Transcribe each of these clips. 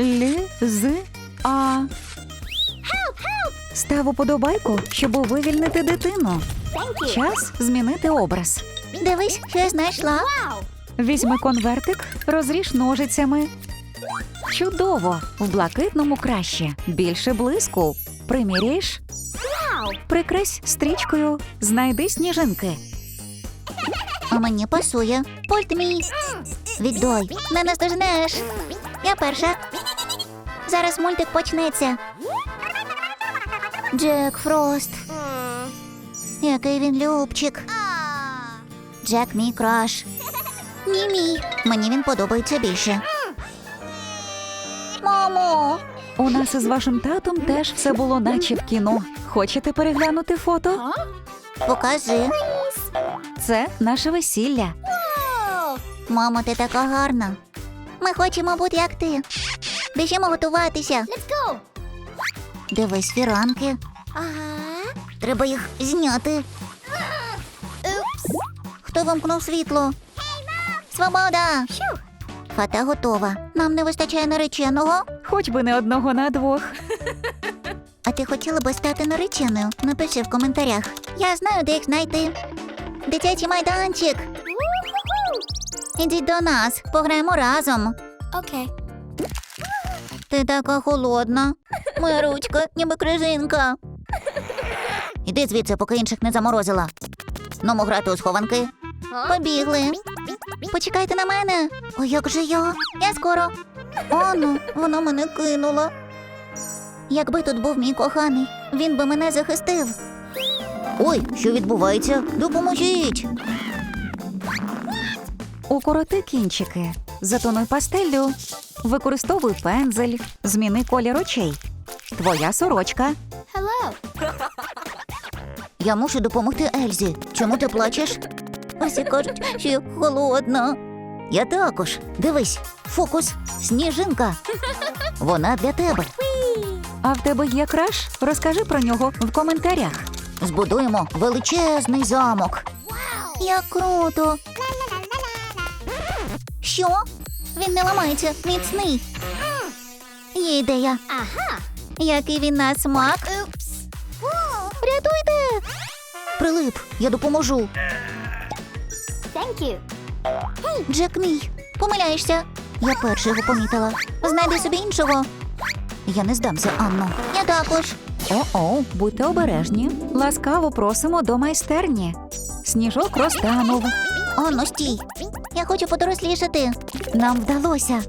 Л з а. Став уподобайку, щоб вивільнити дитину. Час змінити образ. Дивись, що я знайшла. Візьми конвертик, розріж ножицями. Чудово! В блакитному краще. Більше блиску. Приміряєш? Прикрись стрічкою, знайди сніжинки. А мені пасує. Пульт мій. Віддай. Не наздожнеш. Я перша. Зараз мультик почнеться. Джек Фрост. Який він любчик. Джек мій краш. Ні, мій. Мені він подобається більше. Мамо. У нас із вашим татом теж все було наче в кіно. Хочете переглянути фото? Покажи. Це наше весілля. Мамо, ти така гарна. Ми хочемо бути як ти. Біжимо готуватися. Let's go. Дивись фіранки. Ага. Треба їх зняти. Хто вимкнув світло? Свобода! Хата готова. Нам не вистачає нареченого. Хоч би не одного на двох. А ти хотіла би стати нареченою? Напиши в коментарях. Я знаю, де їх знайти. Дитячий майданчик. Ідіть до нас, пограємо разом. Okay. Ти така холодна. Моя ручка, ніби крижинка. Іди звідси, поки інших не заморозила. Ному грати у схованки. Побігли. Почекайте на мене. О, як же я? Я скоро. О, ну, вона мене кинула. Якби тут був мій коханий, він би мене захистив. Ой, що відбувається? Допоможіть. Укороти кінчики. Затонуй пастеллю. Використовуй пензель. Зміни колір очей. Твоя сорочка. Hello. Я мушу допомогти Ельзі. Чому ти плачеш? Усі кажуть, що я холодна. Я також. Дивись, фокус, сніжинка. Вона для тебе. А в тебе є краш? Розкажи про нього в коментарях. Збудуємо величезний замок. Як круто. Що? Він не ламається, міцний. Є ідея. Ага. Який він на смак. Рятуйте! Прилип, я допоможу. Thank you. Джек мій, помиляєшся. Я перша його помітила. Знайди собі іншого. Я не здамся, Анно. Я також. О-о, будьте обережні. Ласкаво просимо до майстерні. Сніжок розтанув. Анно, стій. Я хочу подорослішати. Нам вдалося.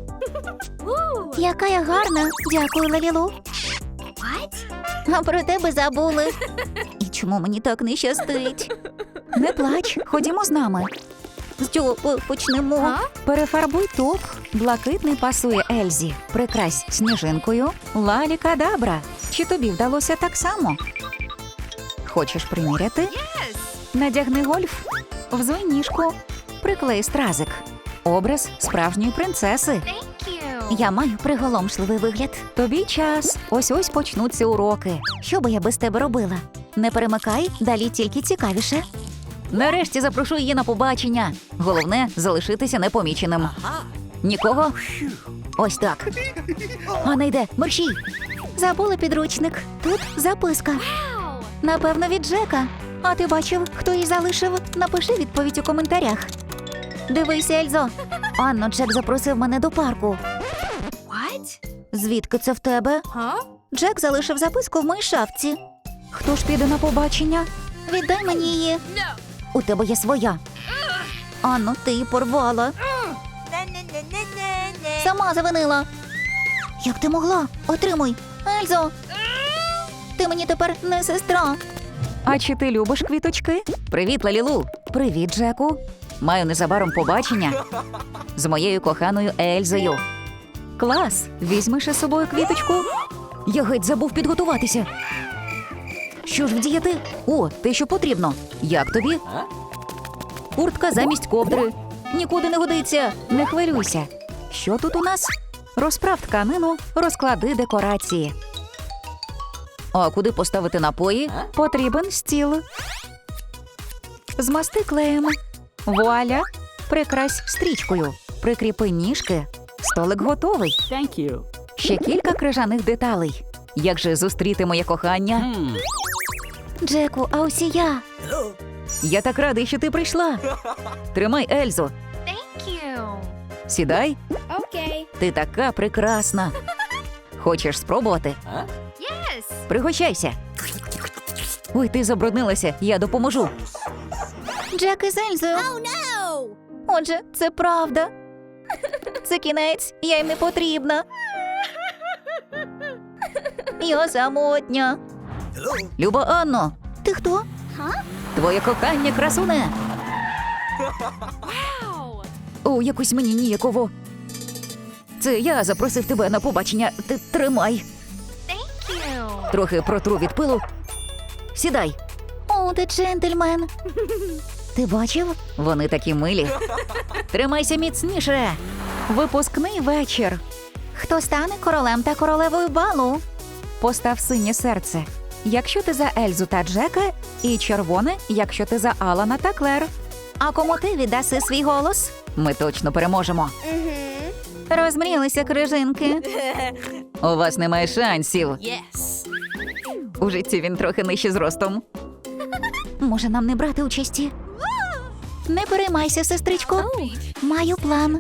Яка я гарна. Дякую, Лалілу. А про тебе забули. І чому мені так не щастить? Не плач, ходімо з нами. По- почнемо? Перефарбуй топ. Блакитний пасує Ельзі. Прикрась сніжинкою. Лалі кадабра. Чи тобі вдалося так само? Хочеш приміряти? Надягни гольф. Взуй ніжку. Приклей стразик. Образ справжньої принцеси. Я маю приголомшливий вигляд. Тобі час. Ось ось почнуться уроки. Що би я без тебе робила? Не перемикай, далі тільки цікавіше. Нарешті запрошу її на побачення. Головне залишитися непоміченим. Нікого? Ось так. А не йде, мерщій. Забули підручник. Тут записка. Напевно, від Джека. А ти бачив, хто її залишив? Напиши відповідь у коментарях. Дивись, Ельзо. Анно, Джек запросив мене до парку. What? Звідки це в тебе? Huh? Джек залишив записку в моїй шафці. Хто ж піде на побачення? Віддай мені її. No. У тебе є своя. Анно, ти її порвала. Сама завинила. Як ти могла? Отримуй. Ельзо. Ти мені тепер не сестра. А чи ти любиш квіточки? Привіт, Лалілу. Привіт, Джеку. Маю незабаром побачення з моєю коханою Ельзою. Клас! Візьмеш із собою квіточку? Я геть забув підготуватися. Що ж вдіяти? О, те, що потрібно. Як тобі? Куртка замість ковдри. Нікуди не годиться. Не хвилюйся. Що тут у нас? Розправ тканину, розклади декорації. А куди поставити напої? Потрібен стіл. Змасти клеєм. Вуаля. Прикрась стрічкою. Прикріпи ніжки. Столик готовий. Thank you. Ще кілька крижаних деталей. Як же зустріти моє кохання? Джеку, а ось і я. Я так радий, що ти прийшла. Тримай, Ельзо. Thank you. Сідай, Okay. ти така прекрасна. Хочеш спробувати? Yes. Пригощайся. Ой, ти забруднилася, я допоможу. Джек із Ельзою. Oh no. Отже, це правда. Це кінець, я їм не потрібна. Я самотня. Люба Анно, Ти хто? твоє кохання красуне. Wow. О, якось мені ніяково. Це я запросив тебе на побачення. Ти тримай. Thank you. Трохи протру від пилу. Сідай. О, ти джентльмен. Ти бачив? Вони такі милі. Тримайся міцніше. Випускний вечір. Хто стане королем та королевою балу? Постав синє серце. Якщо ти за Ельзу та Джека, і червоне, якщо ти за Алана та Клер. А кому ти віддаси свій голос? Ми точно переможемо. Розмрілися крижинки. У вас немає шансів. Yes. У житті він трохи нижче зростом. Може, нам не брати участі? Не переймайся, сестричко. Маю план.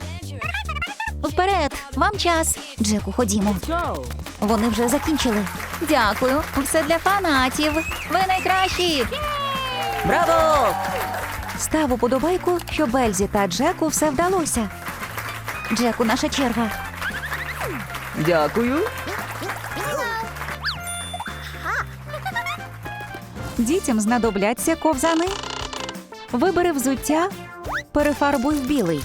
Вперед, вам час. Джеку, ходімо. Вони вже закінчили. Дякую. Все для фанатів. Ви найкращі. Браво! Став уподобайку, щоб Ельзі та Джеку все вдалося. Джеку, наша черга. Дякую. Дітям знадобляться ковзани. Вибери взуття, перефарбуй в білий.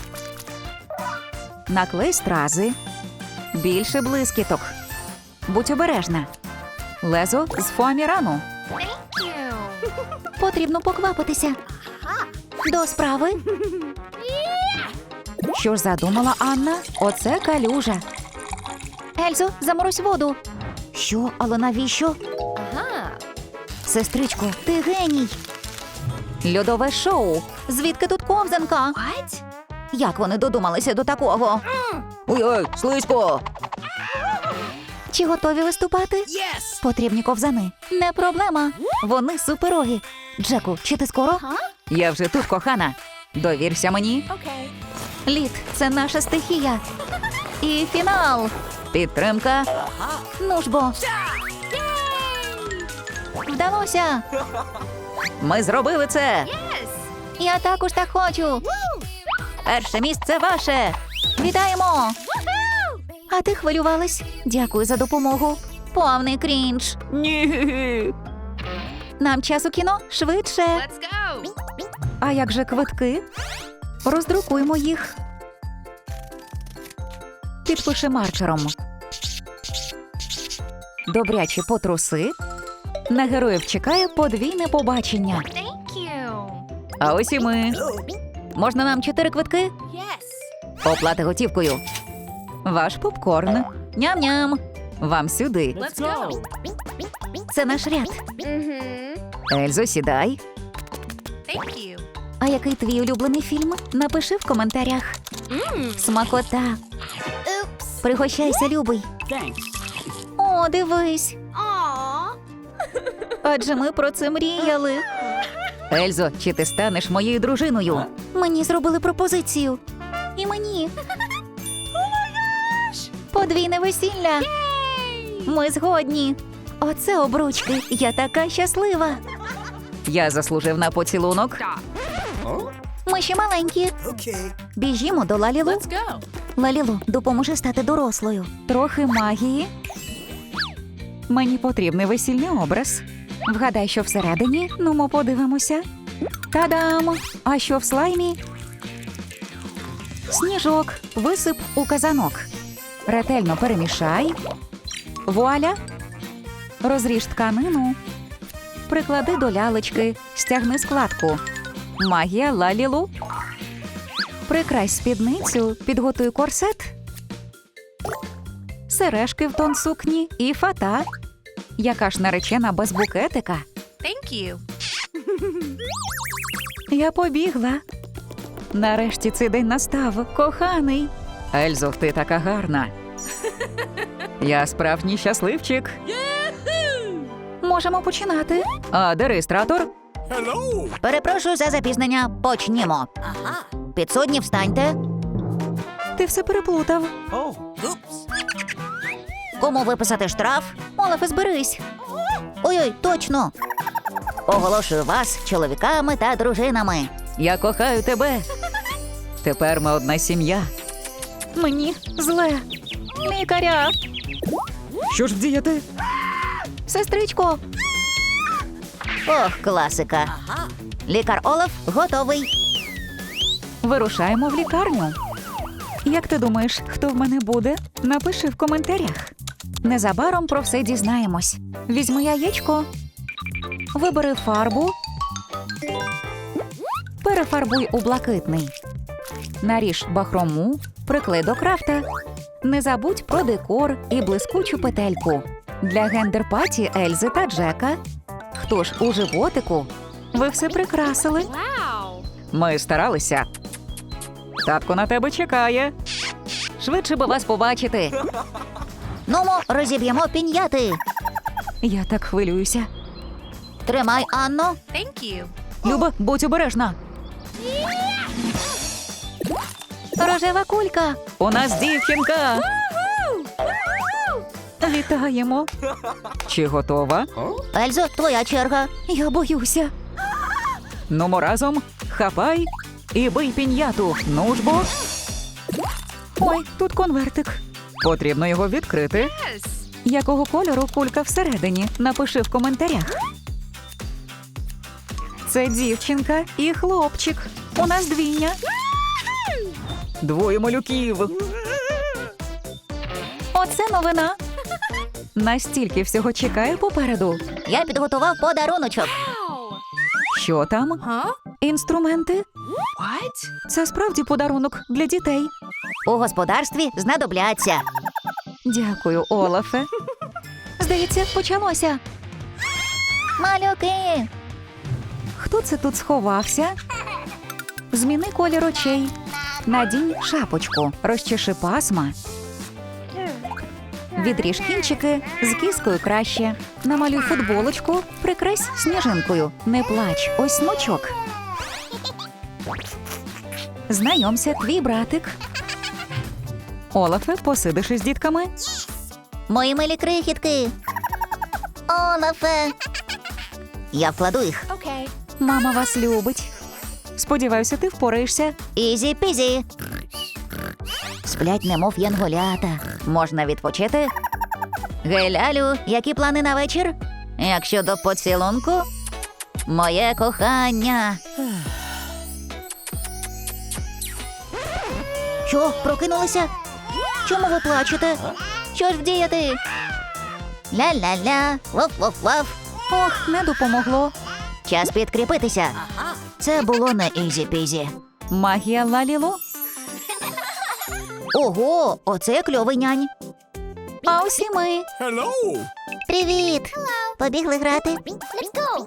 Наклей стрази. Більше блискіток. Будь обережна. Лезо з фоамірану. Потрібно поквапитися. До справи. Що ж задумала Анна? Оце калюжа. Ельзо, заморозь воду. Що, але навіщо? Ага. Сестричко, ти геній. Льодове шоу. Звідки тут ковзанка? What? Як вони додумалися до такого? Ой-ой, слизько. Чи готові виступати? Yes. Потрібні ковзани. Не проблема. Вони суперові. Джеку, чи ти скоро? Я вже тут, кохана. Довірся мені. Okay. Лід це наша стихія. І фінал. Підтримка. Ну ж бо. Вдалося. Ми зробили це. Yes. Я також так хочу. Перше місце ваше. Вітаємо! А ти хвилювалась? Дякую за допомогу. Повний крінж. Ні. Нам час у кіно швидше. Let's go. А як же квитки? Роздрукуймо їх. Підпиши маркером. Добряче потруси. На героїв чекає подвійне побачення. Thank you. А ось і ми. Можна нам чотири квитки? Yes. Оплата готівкою. Ваш попкорн. Ням-ням. Вам сюди. Let's go. Це наш ряд. Mm-hmm. Ельзо, сідай. Thank you. А який твій улюблений фільм? Напиши в коментарях. Mm. Смакота. Oops. Пригощайся, любий. О, дивись. Адже ми про це мріяли. Ельзо, чи ти станеш моєю дружиною? Мені зробили пропозицію. І мені. Подвійне весілля. Ми згодні. Оце обручки. Я така щаслива. Я заслужив на поцілунок. Ми ще маленькі. Біжімо до Лалілу. Лалілу, допоможи стати дорослою. Трохи магії. Мені потрібний весільний образ. Вгадай, що всередині. Ну, ми подивимося. Та-дам! А що в слаймі? Сніжок. Висип у казанок. Ретельно перемішай. Вуаля. Розріж тканину. Приклади до лялечки. Стягни складку. Магія лалілу. Прикрась спідницю, підготуй корсет сережки в тон сукні і фата. Яка ж наречена без букетика? Thank you. Я побігла. Нарешті цей день настав, коханий. Ельзо, ти така гарна. Я справжній щасливчик. Можемо починати. А де реєстратор? Перепрошую за запізнення. Почнімо. Підсудні, встаньте. Ти все переплутав. Кому виписати штраф? Олафе, зберись. Ой-ой, точно. Оголошую вас чоловіками та дружинами. Я кохаю тебе. Тепер ми одна сім'я. Мені зле. Лікаря. Що ж вдіяти? Сестричко. Ох, класика. Лікар Олаф готовий. Вирушаємо в лікарню. Як ти думаєш, хто в мене буде? Напиши в коментарях. Незабаром про все дізнаємось. Візьми яєчко, вибери фарбу, перефарбуй у блакитний. Наріж бахрому, приклей до крафта. Не забудь про декор і блискучу петельку. Для гендерпаті Ельзи та Джека. Хто ж у животику? Ви все прикрасили. Ми старалися. Татко на тебе чекає. Швидше би вас побачити. Нумо, розіб'ємо піньяти. Я так хвилююся. Тримай, Анно. Thank you. Люба, будь обережна. Рожева кулька. У нас дівчинка. Вітаємо. Чи готова? Ельзо, твоя черга. Я боюся. Нумо разом, хапай і бий піньяту. Ну ж бо. Ой, тут конвертик. Потрібно його відкрити. Yes. Якого кольору кулька всередині? Напиши в коментарях. Це дівчинка і хлопчик. У нас двійня. Двоє малюків. Оце новина. Настільки всього чекає попереду. Я підготував подаруночок. Що там? Інструменти? What? Це справді подарунок для дітей. У господарстві знадобляться. Дякую, Олафе. Здається, почалося. Малюки. Хто це тут сховався? Зміни колір очей. Надінь шапочку, розчеши пасма. Відріж кінчики з кіскою краще. Намалюй футболочку, прикрась сніжинкою. Не плач, ось смочок. Знайомся, твій братик. Олафе, посидиш із дітками. Мої милі крихітки. Олафе. Я вкладу їх. Okay. Мама вас любить. Сподіваюся, ти впораєшся. Ізі пізі. Сплять, немов янголята. Можна відпочити. Гей, Лялю, які плани на вечір? Як щодо поцілунку? Моє кохання. Що, прокинулися? Чому ви плачете? Що ж вдіяти? Ля-ля-ля, ваф-ваф-ваф. Ох, не допомогло. Час підкріпитися. Це було не ізі-пізі. Магія Лалілу. Ого, оце кльовий нянь. А ось і ми. Привіт! Побігли грати. Let's go.